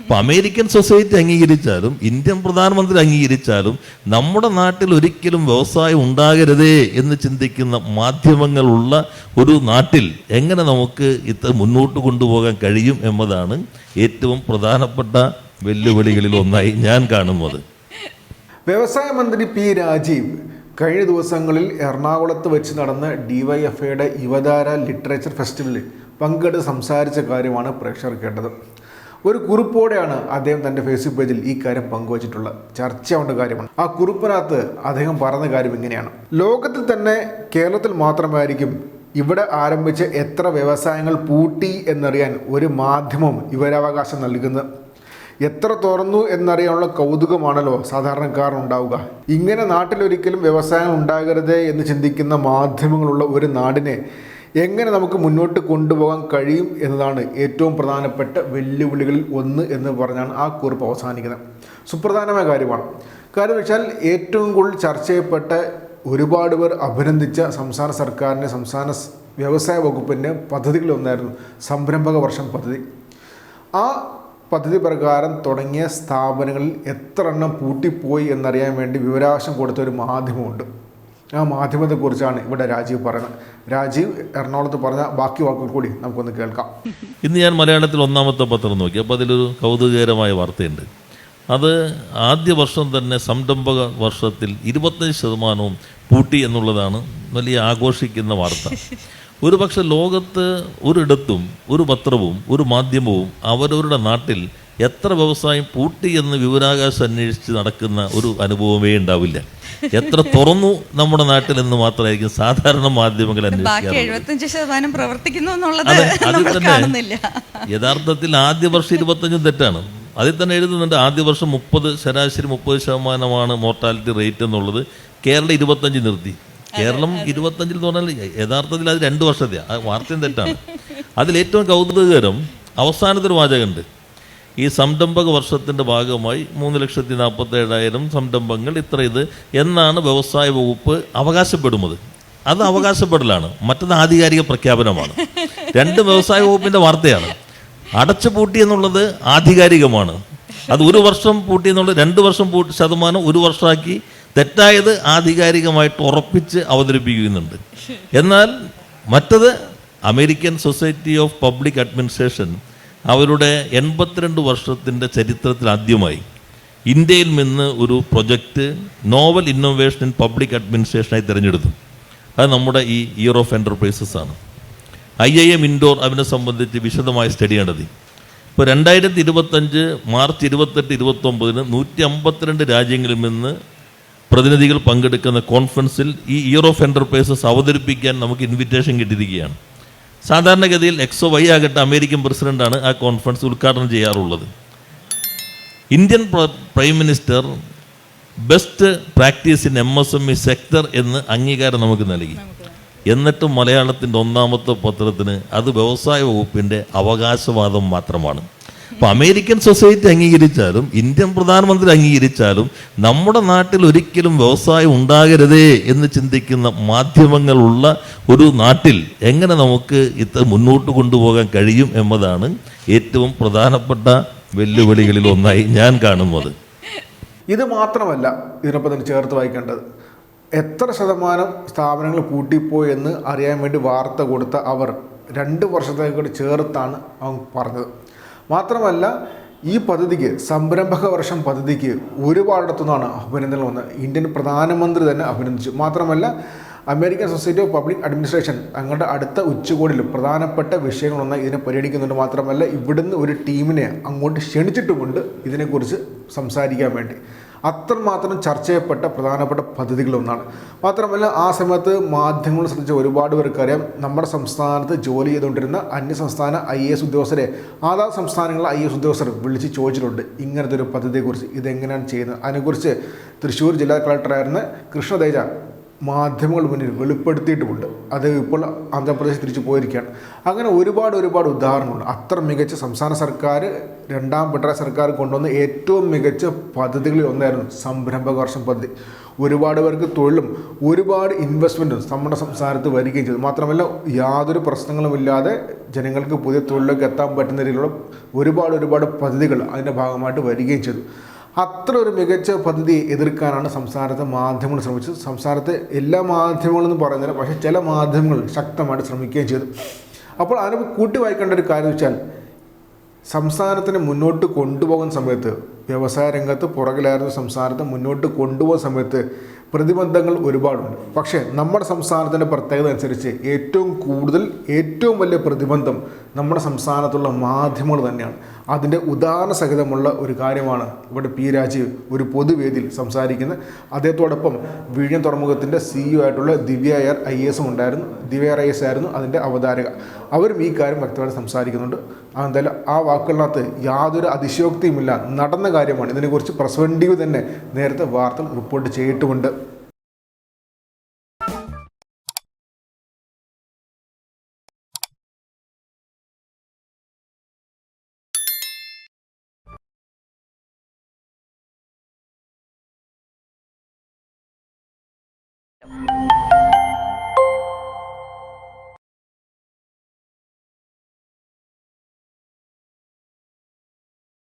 അപ്പൊ American society അംഗീകരിച്ചാലും Indian പ്രധാനമന്ത്രി അംഗീകരിച്ചാലും നമ്മുടെ നാട്ടിൽ ഒരിക്കലും വ്യവസായം ഉണ്ടാകരുതേ എന്ന് ചിന്തിക്കുന്ന മാധ്യമങ്ങളുള്ള ഒരു നാട്ടിൽ എങ്ങനെ നമുക്ക് ഇത് മുന്നോട്ട് കൊണ്ടുപോകാൻ കഴിയും എന്നതാണ് ഏറ്റവും പ്രധാനപ്പെട്ട വെല്ലുവിളികളിൽ ഒന്നായി ഞാൻ കാണുന്നത്. വ്യവസായ മന്ത്രി പി രാജീവ് കഴിഞ്ഞ ദിവസങ്ങളിൽ എറണാകുളത്ത് വെച്ച് നടന്ന ഡിവൈഎഫ്ഐയുടെ യുവതാര ലിറ്ററേച്ചർ ഫെസ്റ്റിവലിൽ പങ്കെടുത്ത് സംസാരിച്ച കാര്യമാണ് പ്രേക്ഷകർ കേട്ടത്. ഒരു കുറിപ്പോടെയാണ് അദ്ദേഹം തന്റെ ഫേസ്ബുക്ക് പേജിൽ ഈ കാര്യം പങ്കുവച്ചിട്ടുള്ള ചർച്ചയാവേണ്ട കാര്യമാണ്. ആ കുറിപ്പിനകത്ത് അദ്ദേഹം പറഞ്ഞ കാര്യം ഇങ്ങനെയാണ്. ലോകത്തിൽ തന്നെ കേരളത്തിൽ മാത്രമായിരിക്കും ഇവിടെ ആരംഭിച്ച എത്ര വ്യവസായങ്ങൾ പൂട്ടി എന്നറിയാൻ ഒരു മാധ്യമം വിവരാവകാശം നൽകുന്നത്. എത്ര തുറന്നു എന്നറിയാനുള്ള കൗതുകമാണല്ലോ സാധാരണക്കാരനുണ്ടാവുക ഇങ്ങനെ നാട്ടിലൊരിക്കലും വ്യവസായം ഉണ്ടാകരുത് എന്ന് ചിന്തിക്കുന്ന മാധ്യമങ്ങളുള്ള ഒരു നാടിനെ എങ്ങനെ നമുക്ക് മുന്നോട്ട് കൊണ്ടുപോകാൻ കഴിയും എന്നതാണ് ഏറ്റവും പ്രധാനപ്പെട്ട വെല്ലുവിളികളിൽ ഒന്ന് എന്ന് പറഞ്ഞാണ് ആ കുറിപ്പ് അവസാനിക്കുന്നത്. സുപ്രധാനമായ കാര്യമാണ്. കാര്യം വെച്ചാൽ ഏറ്റവും കൂടുതൽ ചർച്ച ചെയ്യപ്പെട്ട ഒരുപാട് പേർ അഭിനന്ദിച്ച സംസ്ഥാന സർക്കാരിന്റെ സംസ്ഥാന വ്യവസായ വകുപ്പിന്റെ പദ്ധതികളൊന്നായിരുന്നു സംരംഭക വർഷം പദ്ധതി. ആ പദ്ധതി പ്രകാരം തുടങ്ങിയ സ്ഥാപനങ്ങളിൽ എത്ര എണ്ണം പൂട്ടിപ്പോയി എന്നറിയാൻ വേണ്ടി വിവരാവകാശം കൊടുത്ത ഒരു മാധ്യമമുണ്ട്. ആ മാധ്യമത്തെക്കുറിച്ചാണ് ഇവിടെ രാജീവ് പറയുന്നത്. രാജീവ് എറണാകുളത്ത് പറഞ്ഞ ബാക്കി വാക്കുകൾ കൂടി നമുക്കൊന്ന് കേൾക്കാം. ഇന്ന് ഞാൻ മലയാളത്തിൽ ഒന്നാമത്തെ പത്രം നോക്കി. അപ്പോൾ അതിലൊരു കൗതുകകരമായ വാർത്തയുണ്ട്. അത് ആദ്യ വർഷം തന്നെ സംരംഭക വർഷത്തിൽ ഇരുപത്തഞ്ച് ശതമാനവും പൂട്ടി എന്നുള്ളതാണ് വലിയ ആഘോഷിക്കുന്ന വാർത്ത. ഒരു പക്ഷെ ലോകത്ത് ഒരിടത്തും ഒരു പത്രവും ഒരു മാധ്യമവും അവരവരുടെ നാട്ടിൽ എത്ര വ്യവസായം പൂട്ടി എന്ന് വിവരാകാശം അന്വേഷിച്ച് നടക്കുന്ന ഒരു അനുഭവമേ ഉണ്ടാവില്ല. എത്ര തുറന്നു നമ്മുടെ നാട്ടിൽ എന്ന് മാത്രമായിരിക്കും സാധാരണ മാധ്യമങ്ങൾ കാണുന്നില്ല. യഥാർത്ഥത്തിൽ ആദ്യ വർഷം ഇരുപത്തഞ്ചും തെറ്റാണ്. അതിൽ തന്നെ എഴുതുന്നുണ്ട് ആദ്യ വർഷം മുപ്പത് ശരാശരി മുപ്പത് ശതമാനമാണ് മോർട്ടാലിറ്റി റേറ്റ് എന്നുള്ളത്. കേരളം ഇരുപത്തഞ്ച് നിർത്തി. കേരളം ഇരുപത്തഞ്ചിൽ എന്ന് പറഞ്ഞാൽ യഥാർത്ഥത്തിൽ അത് രണ്ട് വർഷത്തെയാണ് വാർത്തയും തെറ്റാണ്. അതിൽ ഏറ്റവും കൗതുകകരം അവസാനത്തെ ഒരു വാചകമുണ്ട്. ഈ സംരംഭക വർഷത്തിന്റെ ഭാഗമായി മൂന്ന് ലക്ഷത്തി നാൽപ്പത്തേഴായിരം സംരംഭങ്ങൾ ഇത്ര ഇത് എന്നാണ് വ്യവസായ വകുപ്പ് അവകാശപ്പെടുന്നത്. അത് അവകാശപ്പെടലാണ്. മറ്റത് ആധികാരിക പ്രഖ്യാപനമാണ്. രണ്ട് വ്യവസായ വകുപ്പിന്റെ വാർത്തയാണ്. അടച്ചു പൂട്ടി എന്നുള്ളത് ആധികാരികമാണ്. അത് ഒരു വർഷം പൂട്ടി എന്നുള്ളത് രണ്ട് വർഷം പൂട്ടി ശതമാനം ഒരു വർഷമാക്കി തെറ്റായത് ആധികാരികമായിട്ട് ഉറപ്പിച്ച് അവതരിപ്പിക്കുന്നുണ്ട്. എന്നാൽ മറ്റത് American society of public administration അവരുടെ എൺപത്തിരണ്ട് വർഷത്തിന്റെ ചരിത്രത്തിൽ ആദ്യമായി ഇന്ത്യയിൽ നിന്ന് ഒരു project novel innovation in public അഡ്മിനിസ്ട്രേഷനായി തിരഞ്ഞെടുത്തു. അത് നമ്മുടെ ഈ ഇയർ ഓഫ് എന്റർപ്രൈസസ് ആണ്. ഐ ഐ എം ഇൻഡോർ അതിനെ സംബന്ധിച്ച് വിശദമായ സ്റ്റഡി നടത്തി ഇപ്പോൾ രണ്ടായിരത്തി ഇരുപത്തഞ്ച് മാർച്ച് ഇരുപത്തെട്ട് ഇരുപത്തൊമ്പതിന് നൂറ്റി അമ്പത്തിരണ്ട് രാജ്യങ്ങളിൽ നിന്ന് പ്രതിനിധികൾ പങ്കെടുക്കുന്ന കോൺഫറൻസിൽ ഈ ഇയർ ഓഫ് എന്റർപ്രൈസസ് അവതരിപ്പിക്കാൻ നമുക്ക് ഇൻവിറ്റേഷൻ കിട്ടിയിരിക്കുകയാണ്. സാധാരണഗതിയിൽ എക്സോ വൈ ആകട്ടെ അമേരിക്കൻ പ്രസിഡന്റാണ് ആ കോൺഫറൻസ് ഉദ്ഘാടനം ചെയ്യാറുള്ളത്. Indian prime minister best practice in M S M E sector എന്ന് അംഗീകാരം നമുക്ക് നൽകി. എന്നിട്ടും മലയാളത്തിന്റെ ഒന്നാമത്തെ പത്രത്തിന് അത് വ്യവസായ വകുപ്പിന്റെ അവകാശവാദം മാത്രമാണ്. അപ്പോൾ അമേരിക്കൻ സൊസൈറ്റി അംഗീകരിച്ചാലും ഇന്ത്യൻ പ്രധാനമന്ത്രി അംഗീകരിച്ചാലും നമ്മുടെ നാട്ടിൽ ഒരിക്കലും വ്യവസായം ഉണ്ടാകരുതേ എന്ന് ചിന്തിക്കുന്ന മാധ്യമങ്ങളുള്ള ഒരു നാട്ടിൽ എങ്ങനെ നമുക്ക് ഇത് മുന്നോട്ട് കൊണ്ടുപോകാൻ കഴിയും എന്നതാണ് ഏറ്റവും പ്രധാനപ്പെട്ട വെല്ലുവിളികളിൽ ഒന്നായി ഞാൻ കാണുന്നത്. ഇത് മാത്രമല്ല ഇതിനൊപ്പം തന്നെ ചേർത്ത് വായിക്കേണ്ടത്. എത്ര ശതമാനം സ്ഥാപനങ്ങൾ പൂട്ടിപ്പോയി എന്ന് അറിയാൻ വേണ്ടി വാർത്ത കൊടുത്ത അവർ രണ്ട് വർഷത്തേക്കൂടി ചേർത്താണ് അവൻ പറഞ്ഞത്. മാത്രമല്ല ഈ പദ്ധതിക്ക് സംരംഭക വർഷം പദ്ധതിക്ക് ഒരുപാടിടത്തുനിന്നാണ് അഭിനന്ദനങ്ങൾ വന്നത്. ഇന്ത്യൻ പ്രധാനമന്ത്രി തന്നെ അഭിനന്ദിച്ചു. മാത്രമല്ല American society of public administration തങ്ങളുടെ അടുത്ത ഉച്ചകോടിയിൽ പ്രധാനപ്പെട്ട വിഷയങ്ങളൊന്നായി ഇതിനെ പരിഗണിക്കുന്നുണ്ട് മാത്രമല്ല ഇവിടുന്ന് ഒരു ടീമിനെ അങ്ങോട്ട് ക്ഷണിച്ചിട്ടുമുണ്ട്. ഇതിനെക്കുറിച്ച് സംസാരിക്കാൻ വേണ്ടി. അത്രമാത്രം ചർച്ച ചെയ്യപ്പെട്ട പ്രധാനപ്പെട്ട പദ്ധതികളൊന്നാണ് മാത്രമല്ല ആ സമയത്ത് മാധ്യമങ്ങൾ ശ്രദ്ധിച്ച ഒരുപാട് പേർക്കറിയാം നമ്മുടെ സംസ്ഥാനത്ത് ജോലി ചെയ്തുകൊണ്ടിരുന്ന അന്യസംസ്ഥാന ഐ എസ് ഉദ്യോഗസ്ഥരെ ആധാ സംസ്ഥാനങ്ങളിലെ ഐ എസ് ഉദ്യോഗസ്ഥർ വിളിച്ച് ചോദിച്ചിട്ടുണ്ട് ഇങ്ങനത്തെ ഒരു പദ്ധതിയെക്കുറിച്ച് ഇതെങ്ങനെയാണ് ചെയ്യുന്നത്? അതിനെക്കുറിച്ച് തൃശ്ശൂർ ജില്ലാ കളക്ടറായിരുന്ന കൃഷ്ണതേജ മാധ്യമങ്ങൾ മുന്നിൽ വെളിപ്പെടുത്തിയിട്ടുമുണ്ട്. അത് ഇപ്പോൾ ആന്ധ്രാപ്രദേശ് തിരിച്ചു പോയിരിക്കുകയാണ്. അങ്ങനെ ഒരുപാട് ഒരുപാട് ഉദാഹരണമുണ്ട് അത്ര മികച്ച സംസ്ഥാന സർക്കാർ രണ്ടാം പിണറായി സർക്കാർ കൊണ്ടുവന്ന ഏറ്റവും മികച്ച പദ്ധതികളിൽ ഒന്നായിരുന്നു സംരംഭക വർഷം പദ്ധതി. ഒരുപാട് പേർക്ക് തൊഴിലും ഒരുപാട് ഇൻവെസ്റ്റ്മെന്റും നമ്മുടെ സംസ്ഥാനത്ത് വരികയും ചെയ്തു. മാത്രമല്ല യാതൊരു പ്രശ്നങ്ങളും ഇല്ലാതെ ജനങ്ങൾക്ക് പുതിയ തൊഴിലിലേക്ക് എത്താൻ പറ്റുന്ന രീതിയിലുള്ള ഒരുപാട് ഒരുപാട് പദ്ധതികൾ അതിന്റെ ഭാഗമായിട്ട് വരികയും ചെയ്തു. അത്ര ഒരു മികച്ച പദ്ധതി എതിർക്കാനാണ് സംസ്ഥാനത്തെ മാധ്യമങ്ങൾ ശ്രമിച്ചത്. സംസ്ഥാനത്തെ എല്ലാ മാധ്യമങ്ങളെന്ന് പറയുന്നില്ല. പക്ഷേ ചില മാധ്യമങ്ങൾ ശക്തമായിട്ട് ശ്രമിക്കുകയും ചെയ്തു. അപ്പോൾ അതിനെ കൂട്ടി വായിക്കേണ്ട ഒരു കാര്യം വെച്ചാൽ സംസ്ഥാനത്തിന് മുന്നോട്ട് കൊണ്ടുപോകുന്ന സമയത്ത് വ്യവസായ രംഗത്ത് പുറകിലായിരുന്ന സംസ്ഥാനത്ത് മുന്നോട്ട് കൊണ്ടുപോകുന്ന സമയത്ത് പ്രതിബന്ധങ്ങൾ ഒരുപാടുണ്ട്. പക്ഷേ നമ്മുടെ സംസ്ഥാനത്തിന്റെ പ്രത്യേകത അനുസരിച്ച് ഏറ്റവും കൂടുതൽ ഏറ്റവും വലിയ പ്രതിബന്ധം നമ്മുടെ സംസ്ഥാനത്തുള്ള മാധ്യമങ്ങൾ തന്നെയാണ്. അതിന്റെ ഉദാഹരണ സഹിതമുള്ള ഒരു കാര്യമാണ് ഇവിടെ പി രാജീവ് ഒരു പൊതുവേദിയിൽ സംസാരിക്കുന്നത്. അദ്ദേഹത്തോടൊപ്പം വിഴിഞ്ഞം തുറമുഖത്തിന്റെ സിഇഒ ആയിട്ടുള്ള ദിവ്യ എയർ ഐ എസും ഉണ്ടായിരുന്നു. ദിവ്യ എയർ ഐ എസ് ആയിരുന്നു അതിന്റെ അവതാരക. അവരും ഈ കാര്യം വ്യക്തമായിട്ട് സംസാരിക്കുന്നുണ്ട്. എന്തായാലും ആ വാക്കുകളിനകത്ത് യാതൊരു അതിശയോക്തിയുമില്ല. നടന്ന കാര്യമാണ്. ഇതിനെക്കുറിച്ച് പ്രസ് വണ്ടിയു തന്നെ നേരത്തെ വാർത്തകൾ റിപ്പോർട്ട് ചെയ്തിട്ടുമുണ്ട്.